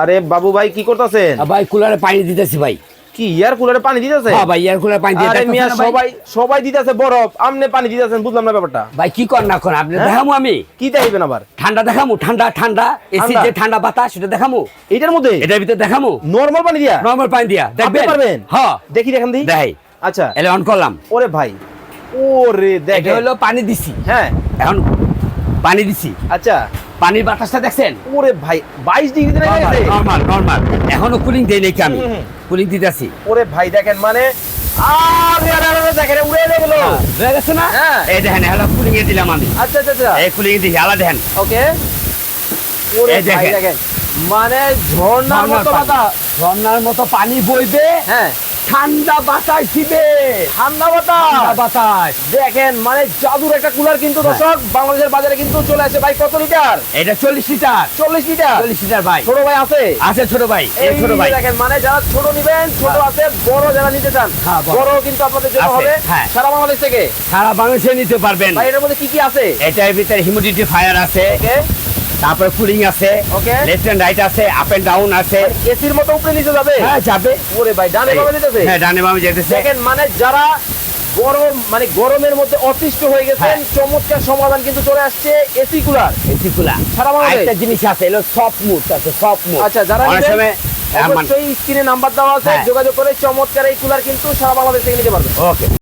আরে বাবু ভাই কি করতেছেন? ভাই কুলারে পানি দিতেছি ভাই। কি ইয়ার কুলারে পানি দিতেছে? হ্যাঁ ভাই এয়ার কুলারে পানি দিয়ে আরে মিয়া সবাই সবাই দিতেছে বরফ আপনি পানি দিতেছেন বুঝলাম না ব্যাপারটা। ভাই কি কর না কর আপনি হ্যাঁ? দেখামু আমি। কি চাইবেন আবার? ঠান্ডা দেখামু ঠান্ডা ঠান্ডা এসি যে ঠান্ডা বাতাস সেটা দেখামু। এটার মধ্যে? এটার ভিতরে দেখামু। নরমাল পানি দিয়া? নরমাল পানি দিয়া দেখবেন? পারবেন? হ্যাঁ। দেখি দেখেন দি। দেখাই। আচ্ছা। এলে অন করলাম। ওরে ভাই ওরে দেখ এটা হলো পানি দিছি। হ্যাঁ। এখন পানি দিছি। আচ্ছা। পানির বাতাসটা দেখছেন? ওরে ভাই বাইশ ডিগ্রিতে গেছে। Normal normal. এখনও কুলিং দেই নাকি আমি। কুলিং দিতেছি। ওরে ভাই দেখেন মানে মানে। ঝর্ণার মতো পানি বইবে। হ্যাঁ। ঠান্ডা বাতাস দিবে। ঠান্ডা বাতাস? বাতাস। দেখেন মানে জাদুর একটা কুলার কিন্তু হ্যাঁ। দর্শক বাংলাদেশের বাজারে কিন্তু চলে আসে। ভাই কত লিটার? এটা চল্লিশ লিটার। চল্লিশ লিটার? চল্লিশ লিটার ভাই। ছোট ভাই আছে? আছে ছোট ভাই ছোট ভাই। দেখেন মানে যারা ছোট নিবেন ছোট হ্যাঁ। আছে বড় যারা নিতে চান হ্যাঁ, বড়। কিন্তু আপনাদের জন্য হবে। সারা বাংলাদেশ থেকে? সারা বাংলাদেশে নিতে পারবেন। ভাই এটার মধ্যে কি কি আছে? এটার ভিতরে হিউমিডিটি ফায়ার আছে তারপরে কুলিং আছে Okay. লেফট এন্ড রাইট আছে আপ এন্ড ডাউন আছে। এসির মতো উপরে নিচে যাবে? হ্যাঁ যাবে। ওরে ভাই ডানে বামে নিতেছে হ্যাঁ ডানে বামে যেতেছে। দেখেন মানে যারা গরম মানে গরমের মধ্যে অতিষ্ঠ হয়ে গেছেন হ্যাঁ। চমৎকার সমাধান কিন্তু চলে আসছে এসি কুলার এসি কুলার সারা বাংলাদেশ? একটা জিনিস আছে এলো সফট মুড আছে সফট মুড আচ্ছা যারা অনেক সময় অবশ্যই স্ক্রিনে নাম্বার দেওয়া আছে হ্যাঁ। যোগাযোগ করে চমৎকার এই কুলার কিন্তু সারা বাংলাদেশ থেকে নিতে পারবে ওকে